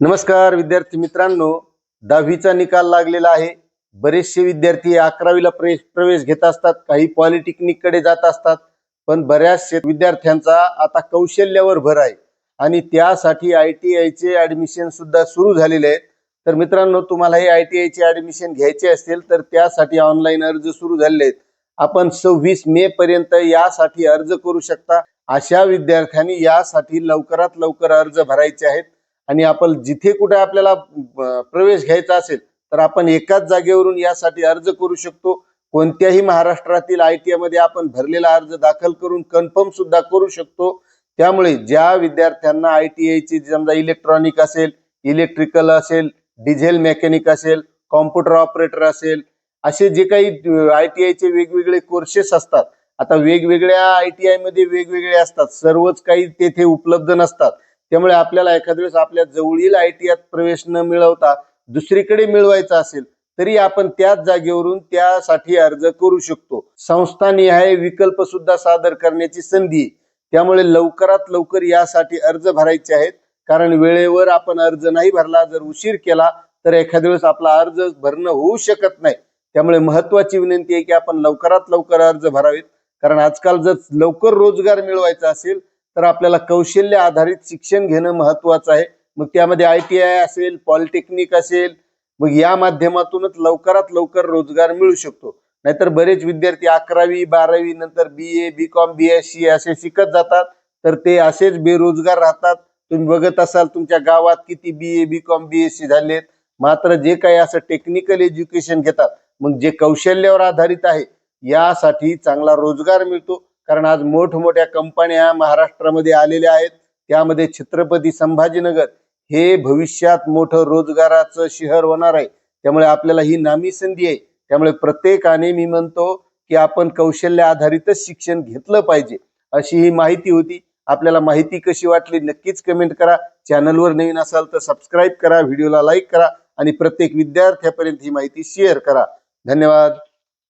नमस्कार विद्यार्थी मित्रांनो. दहावीचा निकाल लागलेला आहे. बरेचसे विद्यार्थी अकरावीला प्रवेश प्रवेश घेत असतात. काही पॉलिटेक्निककडे जात असतात. पण बऱ्याचशे विद्यार्थ्यांचा आता कौशल्यावर भर आहे. आणि त्यासाठी आय टी आयचे ऍडमिशन सुद्धा सुरू झालेले आहेत. तर मित्रांनो तुम्हाला हे आय टी आयचे ऍडमिशन घ्यायचे असतील तर त्यासाठी ऑनलाईन अर्ज सुरू झालेले आहेत. आपण सव्वीस मे पर्यंत यासाठी अर्ज करू शकता. अशा विद्यार्थ्यांनी यासाठी लवकरात लवकर अर्ज भरायचे आहेत. आणि आपण जिथे कुठे आपल्याला प्रवेश घ्यायचा असेल तर आपण एकाच जागेवरून यासाठी अर्ज करू शकतो. कोणत्याही महाराष्ट्रातील आय टी मध्ये आपण भरलेला अर्ज दाखल करून कन्फर्म सुद्धा करू शकतो. त्यामुळे ज्या विद्यार्थ्यांना आय टी आयची समजा इलेक्ट्रॉनिक असेल इलेक्ट्रिकल असेल डिझेल मेकॅनिक असेल कॉम्प्युटर ऑपरेटर असेल असे जे काही आय टी आयचे वेगवेगळे कोर्सेस असतात. आता वेगवेगळ्या आय टी आयमध्ये वेगवेगळे असतात. सर्वच काही तेथे उपलब्ध नसतात. त्यामुळे आपल्याला एखाद्या वेळेस आपल्या जवळील आय टी आत प्रवेश न मिळवता दुसरीकडे मिळवायचा असेल तरी आपण त्याच जागेवरून त्यासाठी अर्ज करू शकतो. संस्थानिहाय विकल्प सुद्धा सादर करण्याची संधी. त्यामुळे लवकरात लवकर यासाठी अर्ज भरायचे आहेत. कारण वेळेवर आपण अर्ज नाही भरला जर उशीर केला तर एखाद्या वेळेस आपला अर्ज भरणं होऊ शकत नाही. त्यामुळे महत्वाची विनंती आहे की आपण लवकरात लवकर अर्ज भरावेत. कारण आजकाल जर लवकर रोजगार मिळवायचा असेल तर आपल्याला कौशल्य आधारित शिक्षण घेणं महत्वाचं आहे. मग त्यामध्ये आय टी आय असेल पॉलिटेक्निक असेल मग या माध्यमातूनच लवकरात लवकर रोजगार मिळू शकतो. नाहीतर बरेच विद्यार्थी अकरावी बारावी नंतर B A B com B S C असे शिकत जातात. तर ते असेच बेरोजगार राहतात. तुम्ही बघत असाल तुमच्या गावात किती B A B com B S C झालेत. मात्र जे काही असं टेक्निकल एज्युकेशन घेतात मग जे कौशल्यावर आधारित आहे यासाठी चांगला रोजगार मिळतो. कारण आज मोठमोठ्या कंपन्या महाराष्ट्रामध्ये आलेल्या आहेत. त्यामध्ये छत्रपती संभाजीनगर हे भविष्यात मोठं रोजगाराचं शहर होणार आहे. त्यामुळे आपल्याला ही नामी संधी आहे. त्यामुळे प्रत्येकाने मी म्हणतो की आपण कौशल्य आधारितच शिक्षण घेतलं पाहिजे अशी ही माहिती होती. आपल्याला माहिती कशी वाटली नक्कीच कमेंट करा. चॅनलवर नवीन असाल तर सबस्क्राईब करा व्हिडिओला लाईक करा आणि प्रत्येक विद्यार्थ्यापर्यंत ही माहिती शेअर करा. धन्यवाद.